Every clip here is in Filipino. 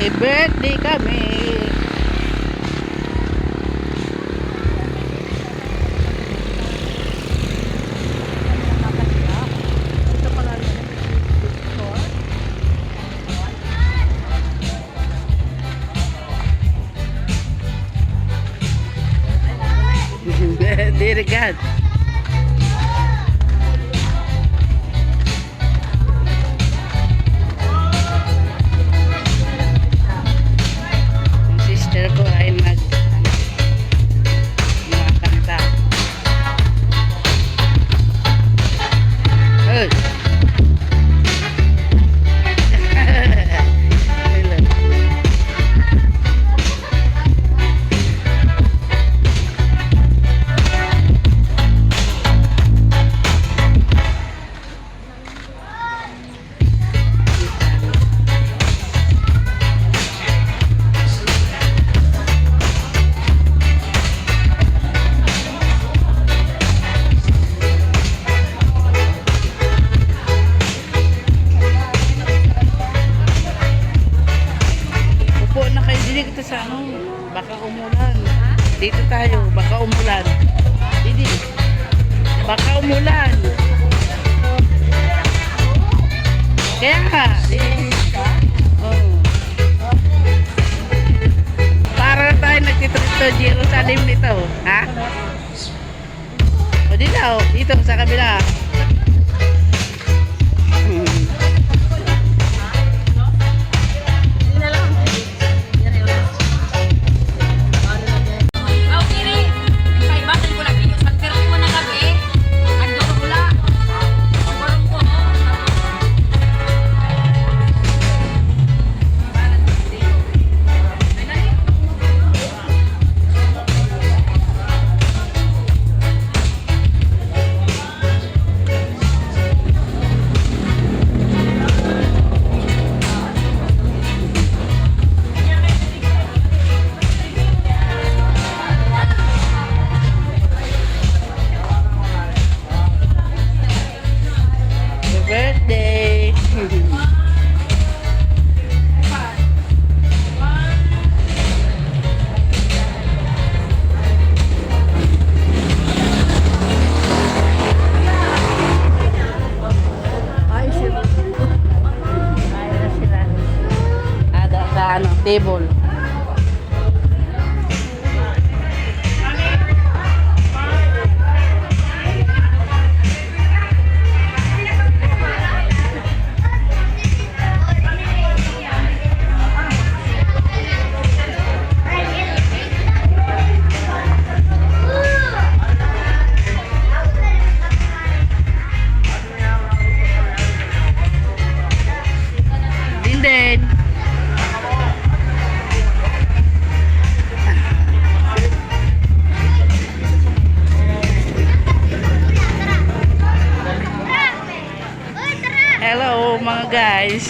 Happy birthday kami. Dirigat. Yung kita sa ano. Baka umulan. Dito tayo. Baka umulan. Didi. Baka umulan. Kaya nga. Oh. Para tayo nagtitrito Jerusalem nito. Ha? O dito. Dito sa kabila. Sa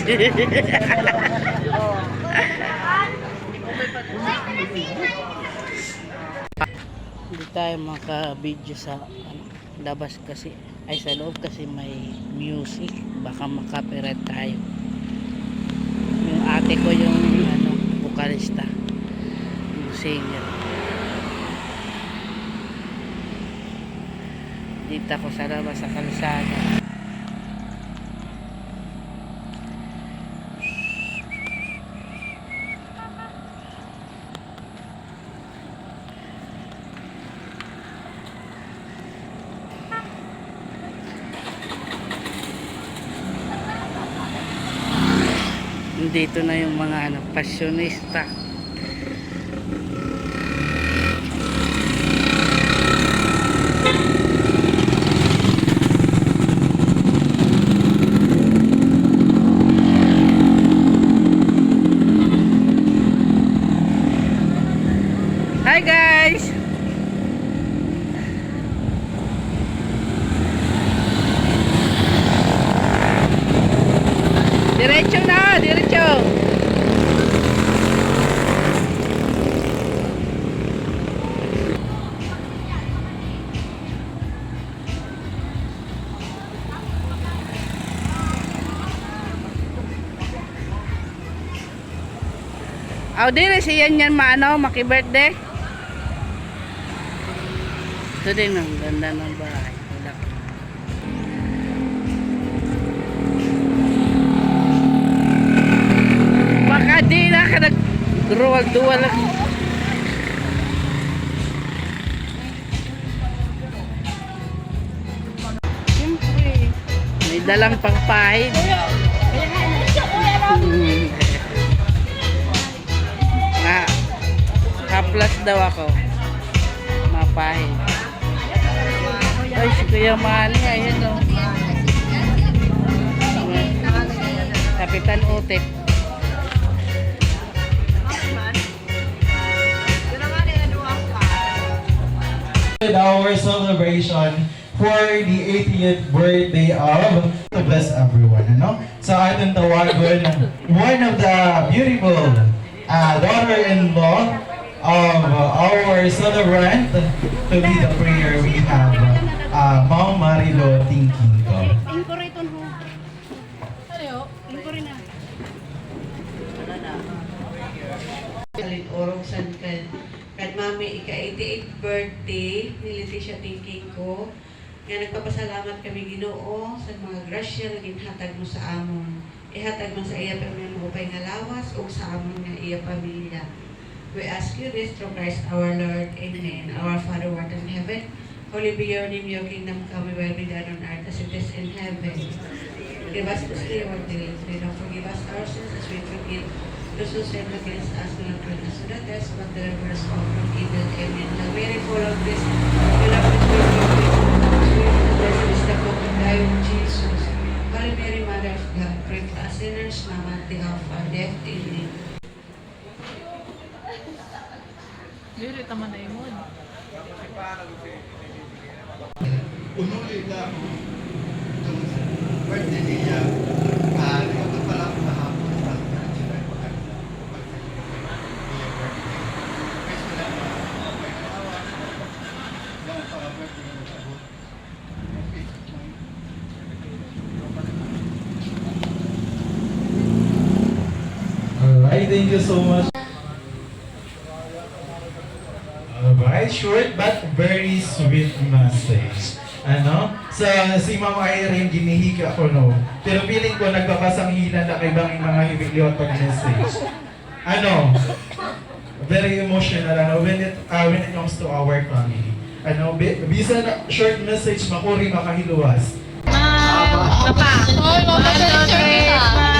Hindi tayo maka-video sa ano, labas kasi ay sa loob kasi may music. Baka makapirate tayo. Yung ate ko yung ano vokalista yung singer. Dito ako sa labas sa kalsada dito na yung mga ano, passionista diretso. Aw oh, dire si yan yan maano maki birthday. Ito din ang ganda ng bahay. Nag-duwal-duwal. Siyempre. May dalang pangpahid. Hmm. Nga, haplas daw ako. Mapahid. Ay, si Kuya Manny, ayun o. Kapitan Utip. With our celebration for the 80th birthday of to bless everyone, ano? Sa ating tawagon, one of the beautiful uh, daughter-in-law of our celebrant to be the prayer we have, uh, Ma'am Marilo Tingkingo. Kan mami ika 88th birthday ni Leticia Thinking ko nga nagpapasalamat kami Ginoo sa mga grasya nga ginhatag mo sa amon ihatag mo sa iya pamilya mo upay nga lawas ug sa amon nga iya pamilya We ask you this through Christ our Lord. Amen. Our Father who art in heaven, holy be your name, your kingdom come, your will be done on earth as it is in heaven. Give us this day our daily bread, and forgive us our sins as we forgive who sin against us, not bring us to the test, but deliver us all from evil. Amen. Mary, full of grace, the Lord with you. Blessed is the fruit of thy Jesus. Holy Mary, Mother of God, pray for us sinners, now and at the hour of our death. Amen. Dili taman na imon. Unuli ka itong birthday niya. Ah, ito pala ako kahapon sa sila yung pag Kasi na may kawa. Yan para birthday niya sa abot. Alright, thank you so much. Alright, short but very sweet message. Ano? Sa si Ma'am Irene, ginihika ko no. Pero feeling ko nagpapasanghilan na kay bang mga hibigliyot pag message. Ano? Very emotional ano when it uh, when it comes to our family. Ano, bi- bisan na short message makuri makahiluwas. Ma'am, papa. Hoy, mo ba sa Christmas?